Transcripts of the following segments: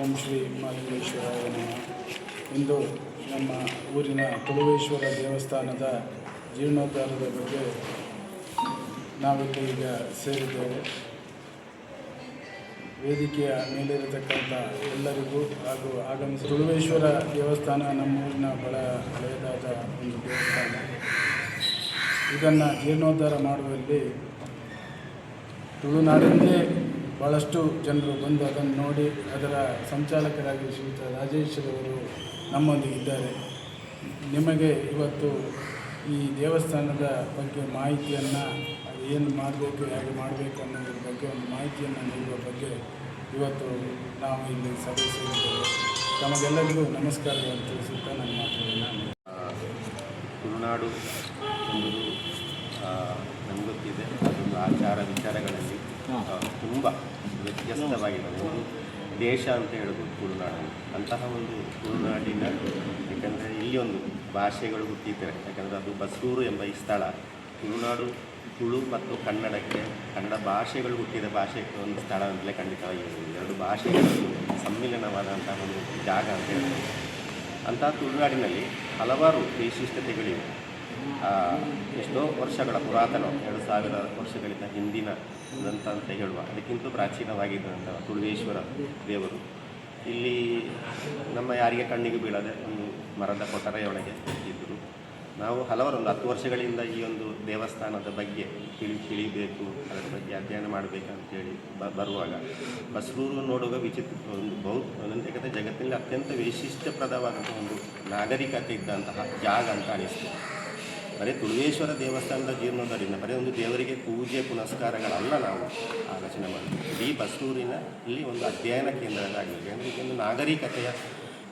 ಓಂ ಶ್ರೀ ಮಹಾಲಿಂಗೇಶ್ವರಾಯ ನಮಃ. ಇಂದು ನಮ್ಮ ಊರಿನ ತುಳುವೇಶ್ವರ ದೇವಸ್ಥಾನದ ಜೀರ್ಣೋದ್ಧಾರದ ಬಗ್ಗೆ ನಾವಿಲ್ಲಿ ಈಗ ಸೇರಿದ್ದೇವೆ. ವೇದಿಕೆಯ ಮೇಲಿರತಕ್ಕಂಥ ಎಲ್ಲರಿಗೂ ಹಾಗೂ ಆಗಮಿಸಿ ತುಳುವೇಶ್ವರ ದೇವಸ್ಥಾನ ನಮ್ಮ ಊರಿನ ಬಹಳ ಹಳೆಯದಾದ ಒಂದು ದೇವಸ್ಥಾನ. ಇದನ್ನು ಜೀರ್ಣೋದ್ಧಾರ ಮಾಡುವಲ್ಲಿ ತುಳುನಾಡಿನಲ್ಲೇ ಭಾಳಷ್ಟು ಜನರು ಬಂದು ಅದನ್ನು ನೋಡಿ ಅದರ ಸಂಚಾಲಕರಾಗಿ ಶ್ರೀಯುತ ರಾಜೇಶ್ವರವರು ನಮ್ಮೊಂದಿಗಿದ್ದಾರೆ ನಿಮಗೆ ಇವತ್ತು ಈ ದೇವಸ್ಥಾನದ ಬಗ್ಗೆ ಮಾಹಿತಿಯನ್ನು ಏನು ಮಾಡಬೇಕು, ಹೇಗೆ ಮಾಡಬೇಕು ಅನ್ನೋದ್ರ ಬಗ್ಗೆ ಒಂದು ಮಾಹಿತಿಯನ್ನು ನೀಡುವ ಬಗ್ಗೆ ಇವತ್ತು ನಾವು ಇಲ್ಲಿ ಸಭೆ ಸೇರಿದ್ದೇವೆ. ತಮಗೆಲ್ಲರಿಗೂ ನಮಸ್ಕಾರಗಳನ್ನು ತಿಳಿಸುತ್ತಾ ನನ್ನ ಮಾತುಗಳನ್ನು ತುಳುನಾಡು ಎಂಬುದು ಗೊತ್ತಿದೆ. ಅದೊಂದು ಆಚಾರ ವಿಚಾರಗಳಲ್ಲಿ ತುಂಬ ವ್ಯತ್ಯಸ್ತವಾಗಿದೆ ಒಂದು ದೇಶ ಅಂತ ಹೇಳ್ಬೋದು ತುಳುನಾಡು ಅಂತಹ ಒಂದು ತುಳುನಾಡಿನ ಯಾಕಂದರೆ ಇಲ್ಲಿ ಒಂದು ಭಾಷೆಗಳು ಹುಟ್ಟಿದ್ದಾರೆ. ಯಾಕಂದರೆ ಅದು ಬಸರೂರು ಎಂಬ ಈ ಸ್ಥಳ. ತುಳುನಾಡು ತುಳು ಮತ್ತು ಕನ್ನಡಕ್ಕೆ ಕನ್ನಡ ಭಾಷೆಗಳು ಹುಟ್ಟಿದ ಭಾಷೆ ಒಂದು ಸ್ಥಳ ಅಂತಲೇ ಖಂಡಿತವಾಗಿ ಹೇಳ್ಬೋದು. ಎರಡು ಭಾಷೆಗಳು ಸಮ್ಮಿಲನವಾದಂತಹ ಒಂದು ಜಾಗ ಅಂತ ಹೇಳ್ಬೋದು. ಅಂತಹ ತುಳುನಾಡಿನಲ್ಲಿ ಹಲವಾರು ವೈಶಿಷ್ಟ್ಯತೆಗಳಿವೆ ಆ, ಎಷ್ಟೋ ವರ್ಷಗಳ ಪುರಾತನ ಎರಡು ಸಾವಿರ ವರ್ಷಗಳಿಂದ ಹಿಂದಿನ ದಂತ ಅಂತ ಹೇಳುವ. ಅದಕ್ಕಿಂತ ಪ್ರಾಚೀನವಾಗಿದ್ದಂಥ ತುಳುವೇಶ್ವರ ದೇವರು. ಇಲ್ಲಿ ನಮ್ಮ ಯಾರಿಗೆ ಕಣ್ಣಿಗೆ ಬೀಳದೆ ಒಂದು ಮರದ ಕೊಠರೆಯೊಳಗೆ ಇದ್ದರು. ನಾವು ಹಲವಾರು ಒಂದು ಹತ್ತು ವರ್ಷಗಳಿಂದ ಈ ಒಂದು ದೇವಸ್ಥಾನದ ಬಗ್ಗೆ ತಿಳಿ ತಿಳಿಬೇಕು, ಅದರ ಬಗ್ಗೆ ಅಧ್ಯಯನ ಮಾಡಬೇಕಂತೇಳಿ ಬ, ಬರುವಾಗ ಬಸರೂರು ನೋಡುವ ವಿಚಿತ್ರ ಒಂದು ಬಹು ಜಗತ್ತಿನಲ್ಲಿ ಅತ್ಯಂತ ವೈಶಿಷ್ಟ್ಯಪ್ರದವಾದಂಥ ಒಂದು ನಾಗರಿಕತೆ ಇದ್ದಂತಹ ಜಾಗ ಅಂತ ಅನಿಸ್ತು. ಬರೀ ತುಳುವೇಶ್ವರ ದೇವಸ್ಥಾನದ ಜೀರ್ಣೋದ್ಧರಿಂದ ಬರೀ ಒಂದು ದೇವರಿಗೆ ಪೂಜೆ, ಪುನಸ್ಕಾರಗಳಲ್ಲ ನಾವು ಆಲೋಚನೆ ಮಾಡ್ತೀವಿ. ಇಡೀ ಬಸರೂರಿನ ಇಲ್ಲಿ ಒಂದು ಅಧ್ಯಯನ ಕೇಂದ್ರದಾಗಿದೆ ಅಂದರೆ ಇದೊಂದು ನಾಗರಿಕತೆಯ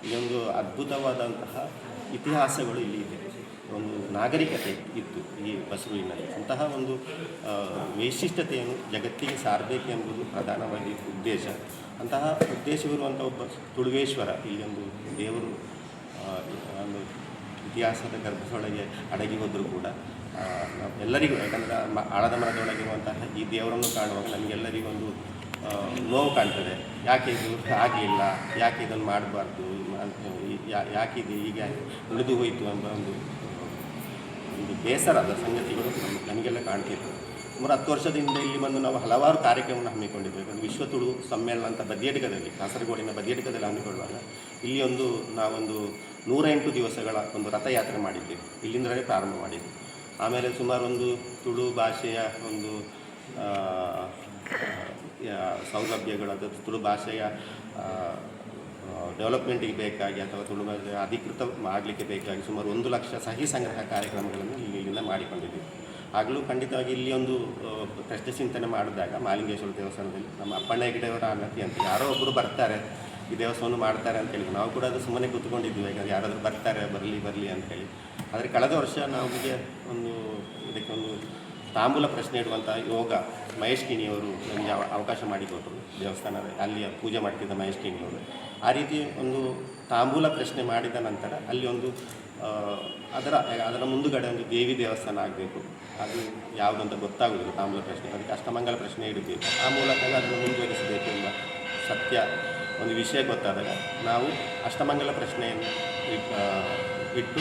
ಇದೊಂದು ಅದ್ಭುತವಾದಂತಹ ಇತಿಹಾಸಗಳು ಇಲ್ಲಿ ಇದೆ. ಒಂದು ನಾಗರಿಕತೆ ಇತ್ತು ಈ ಬಸರೂರಿನಲ್ಲಿ ಅಂತಹ ಒಂದು ವೈಶಿಷ್ಟ್ಯತೆಯನ್ನು ಜಗತ್ತಿಗೆ ಸಾರಬೇಕೆಂಬುದು ಪ್ರಧಾನವಾಗಿ ಉದ್ದೇಶ. ಅಂತಹ ಉದ್ದೇಶವಿರುವಂಥ ಒಬ್ಬ ತುಳುವೇಶ್ವರ ಒಂದು ದೇವರು ಒಂದು ಇತಿಹಾಸದ ಗರ್ಭದೊಳಗೆ ಅಡಗಿ ಹೋದರೂ ಕೂಡ ಎಲ್ಲರಿಗೂ ಯಾಕಂದರೆ ಮ- ಆಳದ ಮರದೊಳಗಿರುವಂತಹ ಈ ದೇವರನ್ನು ಕಾಣುವಾಗ ನಮಗೆಲ್ಲರಿಗೂ ಒಂದು ನೋವು ಕಾಣ್ತದೆ. ಯಾಕೆ ಇದು ಆಗಲಿಲ್ಲ? ಯಾಕೆ ಇದನ್ನು ಮಾಡಬಾರ್ದು? ಯಾಕೆ ಇದು ಈಗ ಉಳಿದು ಹೋಯಿತು ಎಂಬ ಒಂದು ಒಂದು ಬೇಸರದ ಸಂಗತಿಗಳು ನಮಗೆಲ್ಲ ಕಾಣ್ತಿತ್ತು ಸುಮಾರು ಹತ್ತು ವರ್ಷದಿಂದ ಇಲ್ಲಿ ಬಂದು ನಾವು ಹಲವಾರು ಕಾರ್ಯಕ್ರಮವನ್ನು ಹಮ್ಮಿಕೊಂಡಿದ್ದೇವೆ. ಒಂದು ವಿಶ್ವ ತುಳು ಸಮ್ಮೇಳನ ಅಂತ ಬದಿಯಡ್ಗದಲ್ಲಿ, ಕಾಸರಗೋಡಿನ ಬದಿಯಡ್ಗದಲ್ಲಿ ಹಮ್ಮಿಕೊಳ್ಳುವಾಗ, ಇಲ್ಲಿ ಒಂದು ನಾವೊಂದು ನೂರ ಎಂಟು ದಿವಸಗಳ ಒಂದು ರಥಯಾತ್ರೆ ಮಾಡಿದ್ದೇವೆ ಇಲ್ಲಿಂದಲೇ ಪ್ರಾರಂಭ ಮಾಡಿದ್ವಿ. ಆಮೇಲೆ ಸುಮಾರು ಒಂದು ತುಳು ಭಾಷೆಯ ಒಂದು ಸೌಲಭ್ಯಗಳು ಅಥವಾ ತುಳು ಭಾಷೆಯ ಡೆವಲಪ್ಮೆಂಟಿಗೆ ಬೇಕಾಗಿ ಅಥವಾ ತುಳು ಭಾಷೆ ಅಧಿಕೃತ ಮಾಡಲಿಕ್ಕೆ ಬೇಕಾಗಿ ಸುಮಾರು ಒಂದು ಲಕ್ಷ ಸಹಿ ಸಂಗ್ರಹ ಕಾರ್ಯಕ್ರಮಗಳನ್ನು ಇಲ್ಲಿ ಇಲ್ಲಿಂದ ಮಾಡಿಕೊಂಡಿದ್ದೀವಿ ಆಗಲೂ ಖಂಡಿತವಾಗಿ ಇಲ್ಲಿ ಒಂದು ಪ್ರಶ್ನೆ ಚಿಂತನೆ ಮಾಡಿದಾಗ ಮಾಲಿಂಗೇಶ್ವರ ದೇವಸ್ಥಾನದಲ್ಲಿ ನಮ್ಮ ಅಪ್ಪಣ್ಣ ಹೆಗಡೆಯವರ ಅನತಿ ಅಂತ ಯಾರೋ ಒಬ್ಬರು ಬರ್ತಾರೆ. ಈ ದೇವಸ್ಥಾನ ಮಾಡ್ತಾರೆ ಅಂತ ಹೇಳಿ ನಾವು ಕೂಡ ಅದು ಸುಮ್ಮನೆ ಕೂತ್ಕೊಂಡಿದ್ವಿ. ಯಾಕಂದರೆ ಯಾರಾದರೂ ಬರ್ತಾರೆ, ಬರಲಿ ಬರಲಿ ಅಂತ ಹೇಳಿ. ಆದರೆ ಕಳೆದ ವರ್ಷ ನಮಗೆ ಒಂದು ಇದಕ್ಕೆ ಒಂದು ತಾಂಬೂಲ ಪ್ರಶ್ನೆ ಇಡುವಂಥ ಯೋಗ ಮಹೇಶ್ ಕಿಣಿಯವರು ನಮಗೆ ಅವ- ಅವಕಾಶ ಮಾಡಿಕೊಟ್ರು ದೇವಸ್ಥಾನದ, ಅಲ್ಲಿ ಪೂಜೆ ಮಾಡ್ತಿದ್ದ ಮಹೇಶ್ ಕಿಣಿಯವರು ಆ ರೀತಿ ಒಂದು ತಾಂಬೂಲ ಪ್ರಶ್ನೆ ಮಾಡಿದ ನಂತರ ಅಲ್ಲಿ ಒಂದು ಅದರ ಅದರ ಮುಂದುಗಡೆ ಒಂದು ದೇವಿ ದೇವಸ್ಥಾನ ಆಗಬೇಕು. ಅದು ಯಾವುದಂತ ಗೊತ್ತಾಗೋದಿಲ್ಲ ತಾಂಬೂಲ ಪ್ರಶ್ನೆ. ಅದಕ್ಕೆ ಅಷ್ಟಮಂಗಲ ಪ್ರಶ್ನೆ ಇಡಬೇಕು. ಆ ಮೂಲಕ ಅದನ್ನು ಮುಂದುವರಿಸಬೇಕು ಎಂಬ ಸತ್ಯ ಒಂದು ವಿಷಯ ಗೊತ್ತಾದಾಗ ನಾವು ಅಷ್ಟಮಂಗಲ ಪ್ರಶ್ನೆಯನ್ನು ಇಟ್- ಇಟ್ಟು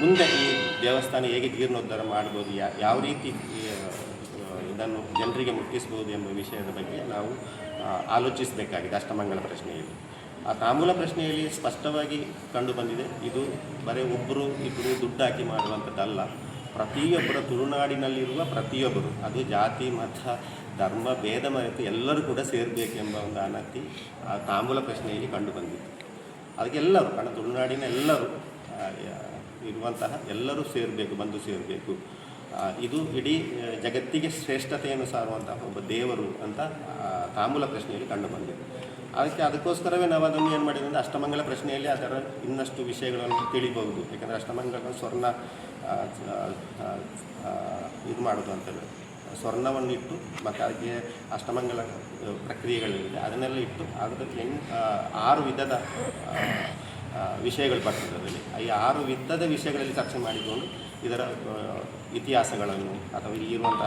ಮುಂದೆ ಈ ದೇವಸ್ಥಾನ ಹೇಗೆ ಜೀರ್ಣೋದ್ಧಾರ ಮಾಡ್ಬೋದು ಯಾವ ರೀತಿ ಇದನ್ನು ಜನರಿಗೆ ಮುಟ್ಟಿಸ್ಬೋದು ಎಂಬ ವಿಷಯದ ಬಗ್ಗೆ ನಾವು ಆಲೋಚಿಸಬೇಕಾಗಿದೆ ಅಷ್ಟಮಂಗಲ ಪ್ರಶ್ನೆಯಲ್ಲಿ. ಆ ತಾಂಬೂಲ ಪ್ರಶ್ನೆಯಲ್ಲಿ ಸ್ಪಷ್ಟವಾಗಿ ಕಂಡು ಬಂದಿದೆ, ಇದು ಬರೀ ಒಬ್ಬರು ಇಬ್ಬರು ದುಡ್ಡು ಹಾಕಿ ಮಾಡುವಂಥದ್ದಲ್ಲ. ಪ್ರತಿಯೊಬ್ಬರ ತುಳುನಾಡಿನಲ್ಲಿರುವ ಪ್ರತಿಯೊಬ್ಬರು, ಅದು ಜಾತಿ, ಮತ ಧರ್ಮ, ಭೇದ, ಮರೆತು ಎಲ್ಲರೂ ಕೂಡ ಸೇರಬೇಕೆಂಬ ಒಂದು ಅನತಿ ಆ ತಾಂಬೂಲ ಪ್ರಶ್ನೆಯಲ್ಲಿ ಕಂಡು ಬಂದಿತ್ತು. ಅದಕ್ಕೆ ಎಲ್ಲರೂ ಕಾರಣ ತುಳುನಾಡಿನ ಎಲ್ಲರೂ ಇರುವಂತಹ ಎಲ್ಲರೂ ಸೇರಬೇಕು, ಬಂದು ಸೇರಬೇಕು. ಇದು ಇಡೀ ಜಗತ್ತಿಗೆ ಶ್ರೇಷ್ಠತೆಯನ್ನು ಸಾರುವಂತಹ ಒಬ್ಬ ದೇವರು ಅಂತ ತಾಂಬೂಲ ಪ್ರಶ್ನೆಯಲ್ಲಿ ಕಂಡು ಬಂದಿದೆ. ಅದಕ್ಕೆ ಅದಕ್ಕೋಸ್ಕರವೇ ನಾವು ಅದನ್ನು ಏನು ಮಾಡಿದ್ರೆ ಅಂದರೆ ಅಷ್ಟಮಂಗಲ ಪ್ರಶ್ನೆಯಲ್ಲಿ ಅದರ ಇನ್ನಷ್ಟು ವಿಷಯಗಳನ್ನು ತಿಳಿಬಹುದು. ಯಾಕಂದರೆ ಅಷ್ಟಮಂಗಲ ಸ್ವರ್ಣ ಇದು ಮಾಡೋದು ಅಂತೇಳಿ ಸ್ವರ್ಣವನ್ನು ಇಟ್ಟು ಮತ್ತು ಅದಕ್ಕೆ ಅಷ್ಟಮಂಗಲ ಪ್ರಕ್ರಿಯೆಗಳಿರುತ್ತೆ. ಅದನ್ನೆಲ್ಲ ಇಟ್ಟು ಅದರ ಆರು ವಿಧದ ವಿಷಯಗಳು ಬರ್ತದೆ ಅದರಲ್ಲಿ. ಈ ಆರು ವಿಧದ ವಿಷಯಗಳಲ್ಲಿ ಚರ್ಚೆ ಮಾಡಿಕೊಂಡು ಇದರ ಇತಿಹಾಸಗಳನ್ನು ಅಥವಾ ಇರುವಂಥ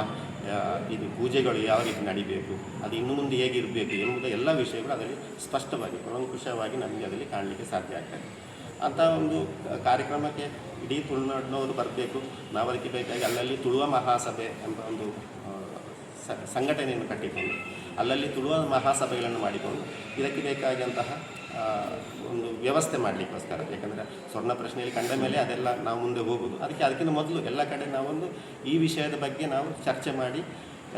ಇದು ಪೂಜೆಗಳು ಯಾವ ರೀತಿ ನಡಿಬೇಕು, ಅದು ಇನ್ನು ಮುಂದೆ ಹೇಗಿರಬೇಕು ಎಂಬುದು ಎಲ್ಲ ವಿಷಯಗಳು ಅದರಲ್ಲಿ ಸ್ಪಷ್ಟವಾಗಿ ಕೂಲಂಕುಷವಾಗಿ ನಮಗೆ ಅದರಲ್ಲಿ ಕಾಣಲಿಕ್ಕೆ ಸಾಧ್ಯ ಆಗ್ತದೆ. ಅಂಥ ಒಂದು ಕಾರ್ಯಕ್ರಮಕ್ಕೆ ಇಡೀ ತುಳುನಾಡಿನವರು ಬರಬೇಕು. ನಾವು ಅದಕ್ಕೆ ಬೇಕಾಗಿ ಅಲ್ಲಲ್ಲಿ ತುಳುವ ಮಹಾಸಭೆ ಎಂಬ ಒಂದು ಸಂಘಟನೆಯನ್ನು ಕಟ್ಟಿಕೊಂಡು, ಅಲ್ಲಲ್ಲಿ ತುಳುವ ಮಹಾಸಭೆಗಳನ್ನು ಮಾಡಿಕೊಂಡು, ಇದಕ್ಕೆ ಬೇಕಾದಂತಹ ಒಂದು ವ್ಯವಸ್ಥೆ ಮಾಡಲಿಕ್ಕೋಸ್ಕರ. ಯಾಕಂದರೆ ಸ್ವರ್ಣ ಪ್ರಶ್ನೆಯಲ್ಲಿ ಕಂಡ ಮೇಲೆ ಅದೆಲ್ಲ ನಾವು ಮುಂದೆ ಹೋಗೋದು. ಅದಕ್ಕೆ ಅದಕ್ಕಿಂತ ಮೊದಲು ಎಲ್ಲ ಕಡೆ ನಾವೊಂದು ಈ ವಿಷಯದ ಬಗ್ಗೆ ನಾವು ಚರ್ಚೆ ಮಾಡಿ,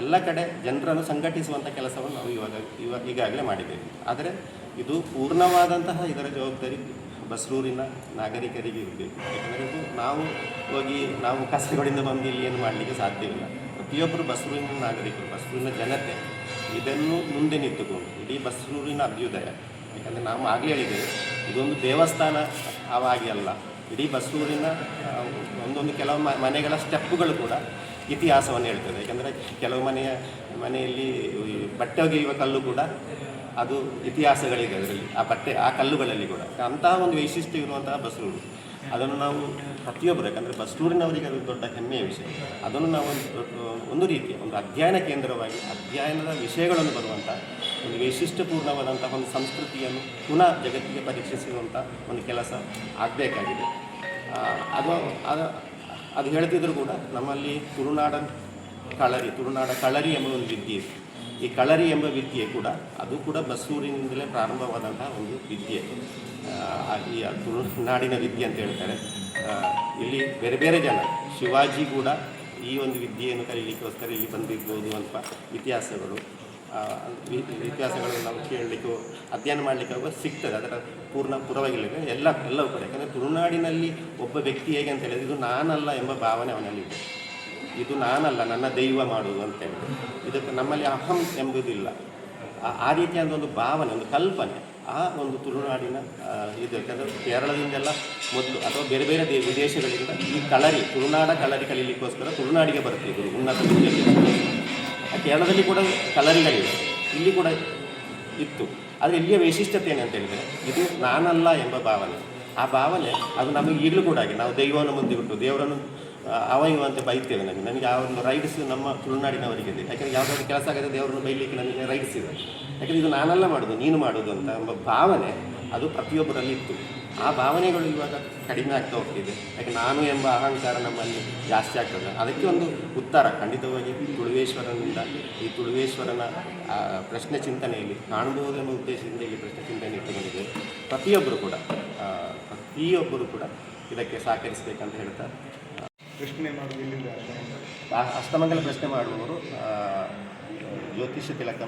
ಎಲ್ಲ ಕಡೆ ಜನರನ್ನು ಸಂಘಟಿಸುವಂಥ ಕೆಲಸವನ್ನು ನಾವು ಇವಾಗ ಇವಾಗ ಈಗಾಗಲೇ ಮಾಡಿದ್ದೇವೆ. ಆದರೆ ಇದು ಪೂರ್ಣವಾದಂತಹ ಇದರ ಜವಾಬ್ದಾರಿ ಬಸರೂರಿನ ನಾಗರಿಕರಿಗೆ ಇರಬೇಕು. ಯಾಕಂದರೆ ನಾವು ಹೋಗಿ, ನಾವು ಕಸಗಳಿಂದ ಬಂದು ಇಲ್ಲಿ ಏನು ಮಾಡಲಿಕ್ಕೆ ಸಾಧ್ಯವಿಲ್ಲ. ಪ್ರತಿಯೊಬ್ಬರು ಬಸರೂರಿನ ನಾಗರಿಕರು ಬಸರೂರಿನ ಜನತೆ ಇದನ್ನು ಮುಂದೆ ನಿಂತುಕೊಂಡು, ಇಡೀ ಬಸರೂರಿನ ಅಭ್ಯುದಯ. ಯಾಕಂದರೆ ನಾವು ಆಗಲೇ ಹೇಳಿದ್ದೇವೆ, ಇದೊಂದು ದೇವಸ್ಥಾನ ಆವಾಗಿ ಅಲ್ಲ, ಇಡೀ ಬಸರೂರಿನ ಒಂದೊಂದು ಕೆಲವು ಮನೆಗಳ ಸ್ಟೆಪ್ಪುಗಳು ಕೂಡ ಇತಿಹಾಸವನ್ನು ಹೇಳ್ತದೆ. ಯಾಕಂದರೆ ಕೆಲವು ಮನೆಯ, ಮನೆಯಲ್ಲಿ ಬಟ್ಟೆ ಒಗೆಯುವ ಕಲ್ಲು ಕೂಡ ಅದು ಇತಿಹಾಸಗಳಿದೆ ಅದರಲ್ಲಿ, ಆ ಬಟ್ಟೆ, ಆ ಕಲ್ಲುಗಳಲ್ಲಿ ಕೂಡ. ಅಂತಹ ಒಂದು ವೈಶಿಷ್ಟ್ಯ ಇರುವಂತಹ ಬಸ್ರೂರು ಅದನ್ನು ನಾವು ಪ್ರತಿಯೊಬ್ಬರು, ಯಾಕಂದರೆ ಬಸ್ನೂರಿನವರಿಗೆ ಅದು ದೊಡ್ಡ ಹೆಮ್ಮೆಯ ವಿಷಯ. ಅದನ್ನು ನಾವು ಒಂದು ರೀತಿಯ ಒಂದು ಅಧ್ಯಯನ ಕೇಂದ್ರವಾಗಿ ಅಧ್ಯಯನದ ವಿಷಯಗಳನ್ನು ಬರುವಂಥ, ಒಂದು ವೈಶಿಷ್ಟ್ಯಪೂರ್ಣವಾದಂತಹ ಒಂದು ಸಂಸ್ಕೃತಿಯನ್ನು ಪುನಃ ಜಗತ್ತಿಗೆ ಪರೀಕ್ಷಿಸುವಂಥ ಒಂದು ಕೆಲಸ ಆಗಬೇಕಾಗಿದೆ. ಅದು ಅದು ಅದು ಹೇಳ್ತಿದ್ರು ಕೂಡ ನಮ್ಮಲ್ಲಿ ತುಳುನಾಡ ಕಳರಿ ತುಳುನಾಡ ಕಳರಿ ಎಂಬ ಒಂದು ವಿದ್ಯೆ ಇದೆ. ಈ ಕಳರಿ ಎಂಬ ವಿದ್ಯೆ ಕೂಡ, ಅದು ಕೂಡ ಬಸ್ಸೂರಿನಿಂದಲೇ ಪ್ರಾರಂಭವಾದಂತಹ ಒಂದು ವಿದ್ಯೆ. ಈ ತುಳುನಾಡಿನ ವಿದ್ಯೆ ಅಂತ ಹೇಳ್ತಾರೆ. ಇಲ್ಲಿ ಬೇರೆ ಬೇರೆ ಜನ, ಶಿವಾಜಿ ಕೂಡ ಈ ಒಂದು ವಿದ್ಯೆಯನ್ನು ಕಲೀಲಿಕ್ಕೋಸ್ಕರ ಇಲ್ಲಿ ಬಂದಿರ್ಬೋದು ಅಂತ ಇತಿಹಾಸಗಳು. ಇತಿಹಾಸಗಳನ್ನು ನಾವು ಕೇಳಲಿಕ್ಕೂ, ಅಧ್ಯಯನ ಮಾಡಲಿಕ್ಕೆ ಸಿಗ್ತದೆ. ಅದರ ಪೂರ್ಣ ಪುರವಾಗಿಲ್ಲ ಎಲ್ಲ, ಎಲ್ಲವೂ ಕೂಡ. ಯಾಕಂದರೆ ತುಳುನಾಡಿನಲ್ಲಿ ಒಬ್ಬ ವ್ಯಕ್ತಿ ಹೇಗೆ ಅಂತ ಹೇಳಿದ್ರೆ, ಇದು ನಾನಲ್ಲ ಎಂಬ ಭಾವನೆ ಅವನಲ್ಲಿದೆ. ಇದು ನಾನಲ್ಲ, ನನ್ನ ದೈವ ಮಾಡುವುದು ಅಂತ ಹೇಳಿದ್ರೆ ಇದಕ್ಕೆ ನಮ್ಮಲ್ಲಿ ಅಹಂ ಎಂಬುದಿಲ್ಲ. ಆ- ರೀತಿಯಾದ ಒಂದು ಭಾವನೆ, ಒಂದು ಕಲ್ಪನೆ, ಆ ಒಂದು ತುಳುನಾಡಿನ ಇದು ಯಾಕಂದರೆ ಕೇರಳದಿಂದೆಲ್ಲ ಮೊದಲು ಅಥವಾ ಬೇರೆ ಬೇರೆ ದೇ, ವಿದೇಶಗಳಿಂದ ಈ ಕಳರಿ, ತುಳುನಾಡ ಕಳರಿ ಕಲೀಲಿಕ್ಕೋಸ್ಕರ ತುಳುನಾಡಿಗೆ ಬರ್ತಿದ್ರು ಉನ್ನತ ಆ ಕೇರಳದಲ್ಲಿ ಕೂಡ ಕಲರಿಗಳಿವೆ ಇಲ್ಲಿ ಕೂಡ ಇತ್ತು. ಆದರೆ ಇಲ್ಲಿಯ ವೈಶಿಷ್ಟ್ಯತೆ ಏನಂತ ಹೇಳಿದರೆ, ಇದು ನಾನಲ್ಲ ಎಂಬ ಭಾವನೆ. ಆ ಭಾವನೆ, ಅದು ನಮಗೆ ಈಗಲೂ ಕೂಡ ಹಾಗೆ. ನಾವು ದೈವವನ್ನು ಮುಂದೆ ಬಿಟ್ಟು ದೇವರನ್ನು ಆ, ಅವ ಇವ ಅಂತ ಬೈತೇವೆ ನನಗೆ ನನಗೆ ಆ ಒಂದು ರೈಡ್ಸ್ ನಮ್ಮ ತುಳುನಾಡಿನವರಿಗೆ ಇದೆ. ಯಾಕಂದರೆ ಯಾವುದಾದ್ರು ಕೆಲಸ ಆಗದೆ ದೇವರನ್ನು ಬೈಲಿಕ್ಕೆ ನನಗೆ ರೈಡ್ಸ್ ಇದೆ ಯಾಕಂದರೆ ಇದು ನಾನಲ್ಲ ಮಾಡೋದು ನೀನು ಮಾಡೋದು ಅಂತ ಎಂಬ ಭಾವನೆ ಅದು ಪ್ರತಿಯೊಬ್ಬರಲ್ಲಿ ಇತ್ತು. ಆ ಭಾವನೆಗಳು ಇವಾಗ ಕಡಿಮೆ ಆಗ್ತಾ ಹೋಗ್ತಿದೆ. ಯಾಕೆ ನಾನು ಎಂಬ ಅಹಂಕಾರ ನಮ್ಮಲ್ಲಿ ಜಾಸ್ತಿ ಆಗ್ತದೆ. ಅದಕ್ಕೆ ಒಂದು ಉತ್ತರ ಖಂಡಿತವಾಗಿ ತುಳುವೇಶ್ವರನಿಂದ ಈ ತುಳುವೇಶ್ವರನ ಪ್ರಶ್ನೆ ಚಿಂತನೆಯಲ್ಲಿ ಕಾಣಬಹುದು ಎಂಬ ಉದ್ದೇಶದಿಂದ ಇಲ್ಲಿ ಪ್ರಶ್ನೆ ಚಿಂತನೆ ಇಟ್ಟುಕೊಂಡಿದೆ. ಪ್ರತಿಯೊಬ್ಬರು ಕೂಡ ಪ್ರತಿಯೊಬ್ಬರು ಕೂಡ ಇದಕ್ಕೆ ಸಹಕರಿಸಬೇಕಂತ ಹೇಳ್ತಾರೆ ಪ್ರಶ್ನೆ ಮಾಡುವುದು ಅಷ್ಟಮಂಗಲ ಪ್ರಶ್ನೆ ಮಾಡುವವರು ಜ್ಯೋತಿಷ್ಯ ತಿಲಕ.